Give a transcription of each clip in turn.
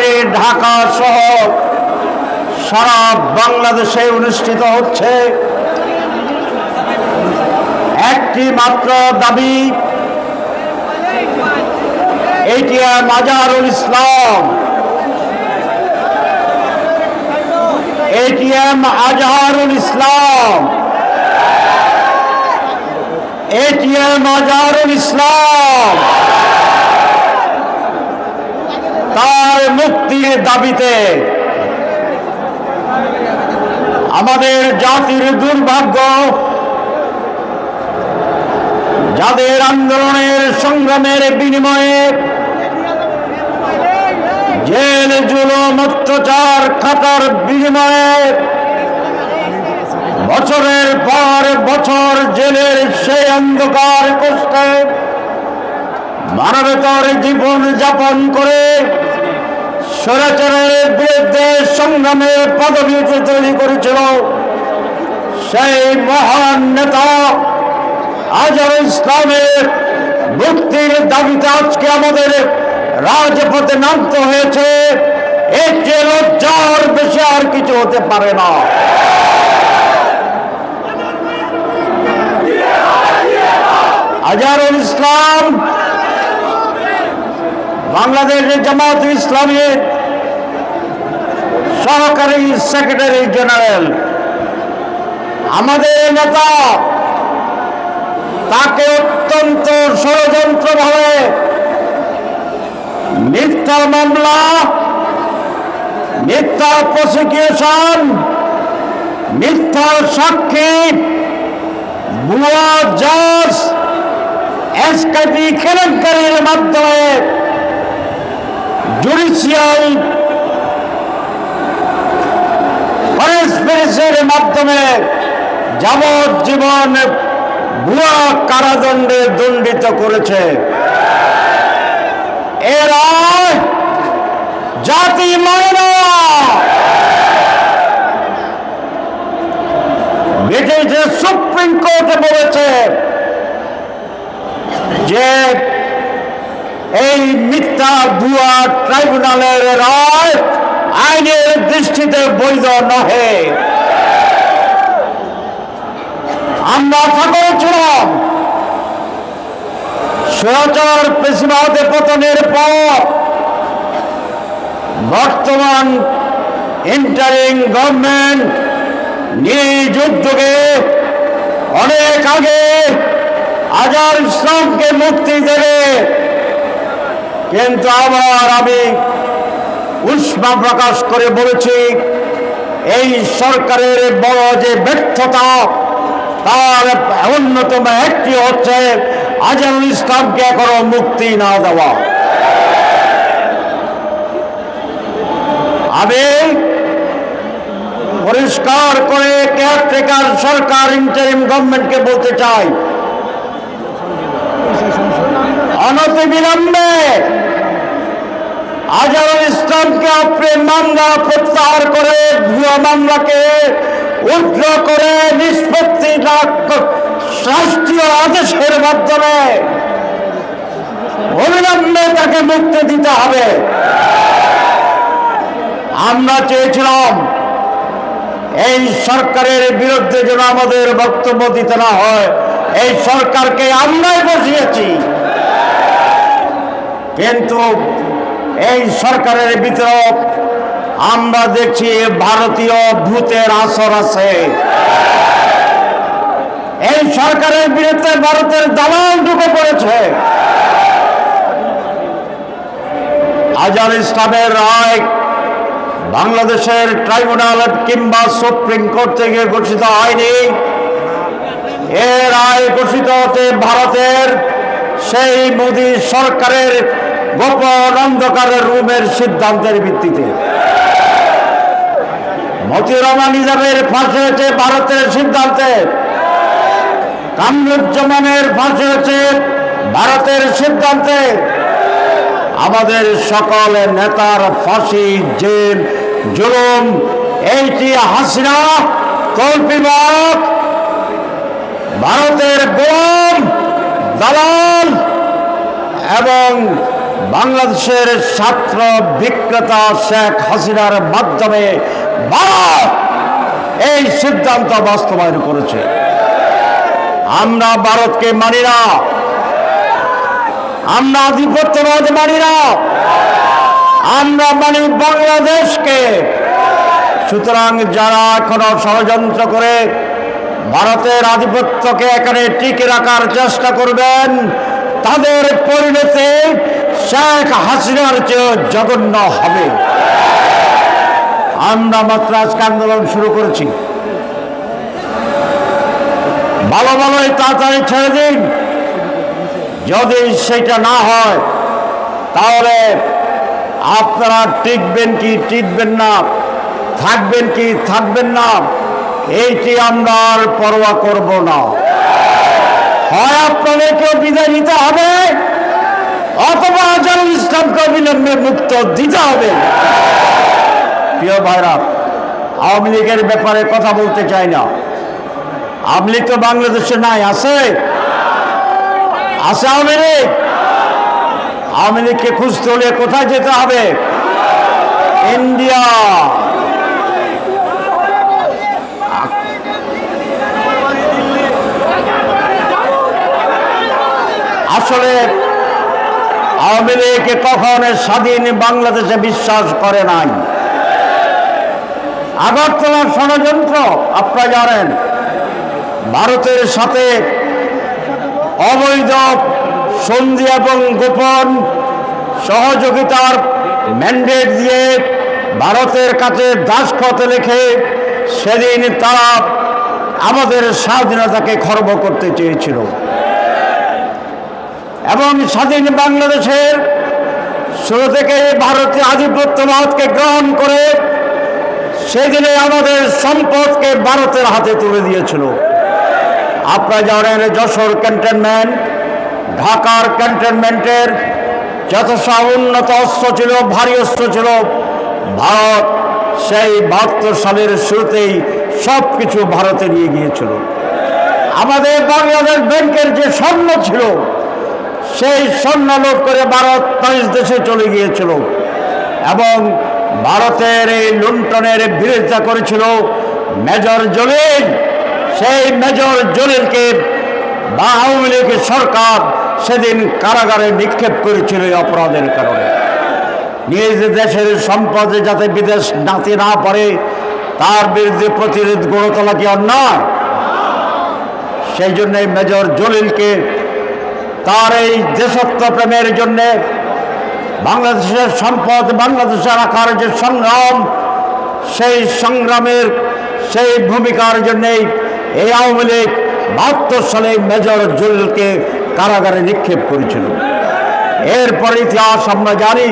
রাজধানী ঢাকা সহ সারা বাংলাদেশে অনুষ্ঠিত হচ্ছে। একটি মাত্র দাবি ATM Azharul Islam. ATM Azharul Islam. ATM Azharul Islam. তার মুক্তির দাবিতে আমাদের জাতির দুর্ভাগ্য, যাদের আন্দোলনের সংগ্রামের বিনিময়ে জেল, জুলুম, অত্যাচার খাতার বিনিময়ে বছরের পর বছর জেলের সেই অন্ধকার কষ্টে মানবতার জীবন যাপন করে স্বরাচারের বিরুদ্ধে সংগ্রামের পদবিতে তৈরি করেছিল সেই মহান নেতা আজহার ইসলামের মুক্তির দাবিতে আজকে আমাদের রাজপথে নামতে হয়েছে। এর চেয়ে লজ্জার বেশি আর কিছু হতে পারে না। আজহারুল ইসলাম বাংলাদেশের জামাত ইসলামের সহকারী সেক্রেটারি জেনারেল। আমাদের নেতা, তাকে অত্যন্ত ষড়যন্ত্রভাবে মিথ্যা মামলা মিথ্যা প্রসিকিউশন মিথ্যা সাক্ষী, ভুয়া জাজ এসকাপি কেলেঙ্কারির মাধ্যমে জুডিশিয়াল করেসপিরেন্সের মাধ্যমে যাবজ্জীবন ভুয়া কারাদণ্ডে দণ্ডিত করেছে। এরা জাতি মানে না। ব্রিটিশের সুপ্রিম কোর্টে বলেছে যে এই মিথ্যা ভুয়া ট্রাইব্যুনালের রায় আইনের দৃষ্টিতে বৈধ নহে। আমরা আশা করেছিলাম স্বৈরাচার পেশিবাদে পতনের পর বর্তমান ইন্টারিং গভর্নমেন্ট নিজ উদ্যোগে অনেক আগে আজার ইসলামকে মুক্তি দেবে। কিন্তু আবার আমি উষ্মা প্রকাশ করে বলেছি, এই সরকারের বড় যে ব্যর্থতা, তার অন্যতম একটি হচ্ছে আজহারুল ইসলামকে এখনও মুক্তি না দেওয়া। আমি পরিষ্কার করে কেয়ারটেকার সরকার ইন্টারিম গভর্নমেন্টকে বলতে চাই অনতি বিলম্বে আজহারুল ইসলামকে আপনি মামলা প্রত্যাহার করে ভুয়া মামলাকে উদ্র করে নিষ্পত্তি রাষ্ট্রীয় আদেশের মাধ্যমে অবিলম্বে তাকে মুক্তি দিতে হবে। আমরা চেয়েছিলাম এই সরকারের বিরুদ্ধে যেন আমাদের বক্তব্য দিতে না হয়, এই সরকারকে আমরাই বসিয়েছি। কিন্তু এই সরকারের ভিতরে আমরা দেখছি ভারতীয় ভূতের আসর আছে। এই সরকারের বিরুদ্ধে ভারতের দালাল ঢুকে পড়েছে। আজহার ইসলামের রায় বাংলাদেশের ট্রাইব্যুনাল কিংবা সুপ্রিম কোর্ট থেকে ঘোষিত হয়নি। এর রায় ঘোষিত হতে ভারতের সেই মোদী সরকারের গোপন অন্ধকারের রুমের সিদ্ধান্তের ভিত্তিতে। ভারতের কামরুজ্জামানের ভারতের সিদ্ধান্তে। আমাদের সকল নেতার ফাঁসি, জেল, জুলুম, এইটি হাসিনা কল্পিবাক ভারতের গোলাম, দালাল এবং বাংলাদেশের ছাত্র বিক্রেতা শেখ হাসিনার মাধ্যমে ভারত এই সিদ্ধান্ত বাস্তবায়ন করেছে। আমরা ভারতকে মানি না। আমরা আধিপত্যবাদ মানি না। আমরা মানি বাংলাদেশকে। সুতরাং যারা এখনও ষড়যন্ত্র করে ভারতের আধিপত্যকে এখানে টিকে রাখার চেষ্টা করবেন তাদের পরিণতি শেখ হাসিনার চেয়ে জঘন্য হবে। আমরা মাত্র আজকে আন্দোলন শুরু করেছি। ভালো ভালোই তাড়াতাড়ি ছেড়ে দিন। যদি সেটা না হয়, তাহলে আপনারা টিকবেন কি টিকবেন না, থাকবেন কি থাকবেন না, এইটি আমরা আর পরোয়া করব না। হয় আপনাদেরকে বিদায় নিতে হবে। অথবা অবিলম্বে মুক্ত দিতে হবে। প্রিয় ভাইরা, আওয়ামী লীগের ব্যাপারে কথা বলতে চাই না। আওয়ামী লীগ তো বাংলাদেশে নাই, আছে? আছে আওয়ামী লীগ? আওয়ামী লীগকে খুঁজতে হলে কোথায় যেতে হবে? ইন্ডিয়া। আসলে আওয়ামী লীগ কখন স্বাধীন বাংলাদেশে বিশ্বাস করে নাই। আগরতলার ষড়যন্ত্র, আপনারা জানেন, ভারতের সাথে অবৈধ, সন্ধি এবং গোপন সহযোগিতার ম্যান্ডেট দিয়ে ভারতের কাছে দাসখত লিখে সেদিন তারা আমাদের স্বাধীনতাকে খর্ব করতে চেয়েছিল। এবং স্বাধীন বাংলাদেশের শুরু থেকে ভারতীয় আধিপত্যবাদকে গ্রহণ করে সেদিনে আমাদের সম্পদকে ভারতের হাতে তুলে দিয়েছিল। আপনারা জানেন যশোর ক্যান্টনমেন্ট, ঢাকার ক্যান্টনমেন্টের যথেষ্ট উন্নত অস্ত্র ছিল, ভারী অস্ত্র ছিল, ভারত সেই বাহাত্তর সালের শুরুতেই সব কিছু ভারতে নিয়ে গিয়েছিল। আমাদের বাংলাদেশ ব্যাংকের যে স্বর্ণ ছিল সেই স্বর্ণ লোড করে ভারত পাঁচ দেশে চলে গিয়েছিল। এবং ভারতের এই লুণ্ঠনের বিরোধিতা করেছিল মেজর জলিল। সেই মেজর জলিলকে বা আওয়ামী লীগের সরকার সেদিন কারাগারে নিক্ষেপ করেছিল এই অপরাধের কারণে। নিজ দেশের সম্পদে যাতে বিদেশ নাতি না পারে, তার বিরুদ্ধে প্রতিরোধ গড়ে তোলা কি অন্যায়? সেই জন্য মেজর জলিলকে তার এই দেশত্ব প্রেমের জন্যে বাংলাদেশের সম্পদ, বাংলাদেশের রাখার যে সংগ্রাম, সেই সংগ্রামের সেই ভূমিকার জন্যেই এই আওয়ামী লীগ বাহাত্তর সালে মেজর জলিলকে কারাগারে নিক্ষেপ করেছিল। এরপর ইতিহাস আমরা জানি,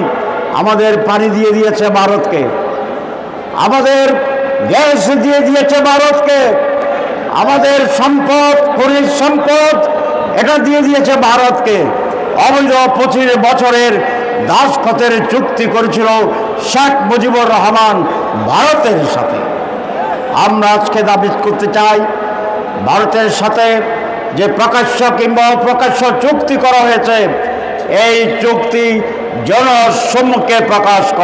আমাদের পানি দিয়ে দিয়েছে ভারতকে। আমাদের গ্যাস দিয়ে দিয়েছে ভারতকে। আমাদের সম্পদ, খনিজ সম্পদ এটা দিয়ে দিয়েছে ভারতকে। অবৈধ পঁচিশ বছরের দাসখতের চুক্তি করেছিল শেখ মুজিবুর রহমান ভারতের সাথে। আমরা আজকে দাবি করতে চাই, ভারতের সাথে যে প্রকাশ্য কিংবা অপ্রকাশ্য চুক্তি করা হয়েছে, এই চুক্তি জনসম্মুখে প্রকাশ